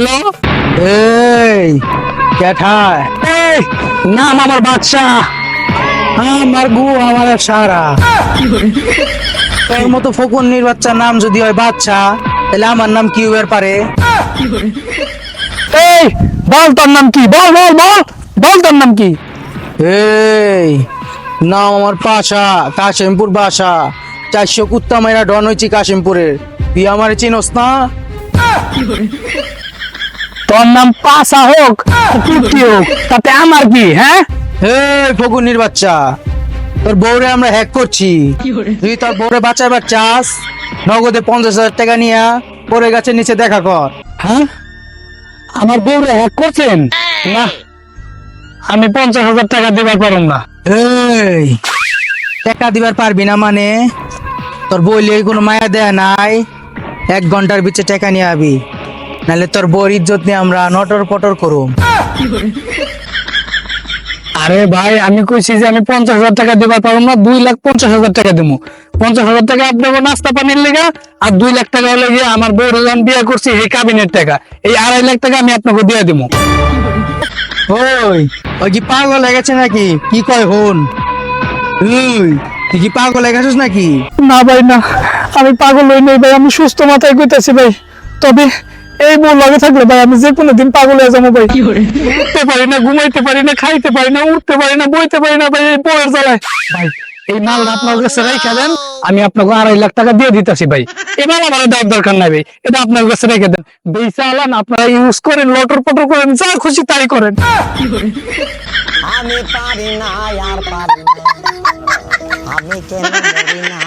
Hello? এই এই নাম আমার বাদশা আমার গু আমার সারা। তোর মতো ফকুন্নির বাচ্চার নাম যদি হয় বাচ্চা তাহলে আমার নাম কি হয়ে পারে? এই বল তোর নাম কি? বল বল বল বল তোর নাম কি? এই নাম আমার পাশা কাশিমপুর বাসা। চারশো কুত্তা মেরা ডন হয়েছি কাশিমপুরের। তুই আমার চিনস না? তোর নাম পাসা হোক কুর্তি হোক তাতে আমার কি হ্যাঁ? এই ফকুন্নির বাচ্চা তোর বউরে আমরা হ্যাক করছি। তুই তোর বউরে বাঁচাবার চাস নগদে পঞ্চাশ হাজার টাকা নিয়ে পরে গাছের নিচে দেখা কর। হ্যাঁ? আমার বউরে হ্যাক করছেন? না আমি পঞ্চাশ হাজার টাকা দিবার পারুম না। এই টাকা দিবার পারবি না মানে? তোর বইলে কোনো মায়া দেয়া নাই এক ঘণ্টার ভিতরে টাকা নিয়ে আবি। নাহলে তোর বউর ইজ্জত নিয়ে আমরা নটর পটর করুম। আরে ভাই আমি কইছি যে আমি পঞ্চাশ হাজার টাকা দিবার পারুম না দুই লাখ পঞ্চাশ হাজার টাকা দেবো পঞ্চাশ হাজার টাকা আপনাকে নাস্তা পানির লেগা আর দুই লাখ টাকা হলে গিয়ে আমার বউ যখন বিয়ে করছি এই কাবিনের টাকা। এই আড়াই লাখ টাকা আমি আপনাকে দিয়ে দেবো ওই ওই কি পাগল হয়ে গেছে নাকি? কি কয় হন? ওই তুই কি পাগল হয়ে গেছিস নাকি? না ভাই না। আমি পাগল হই নাই ভাই আমি সুস্থ মাথায় কইতাছি ভাই। তবে এই বউ লগে থাকলে ভাই আমি যে কোনো দিন পাগল হয়ে যাব ভাই। উঠতে পারি না ঘুমাইতে পারি না খাইতে পারি না উঠতে পারি না বইতে পারি না ভাই এই বউয়ের জ্বালায়। ভাই এই মাল আপনার কাছে রেখে দেন আমি আপনাকে আড়াই লাখ টাকা দিয়ে দিতেছি ভাই। এবার আমার দেওয়ার দরকার নাই ভাই এটা আপনার কাছে রেখে দেন। বেচা আলান আপনারা ইউজ করেন লটর পটর করেন যা খুশি তাই করেন। আমি পারি না আর পারি না। আমি কেন না?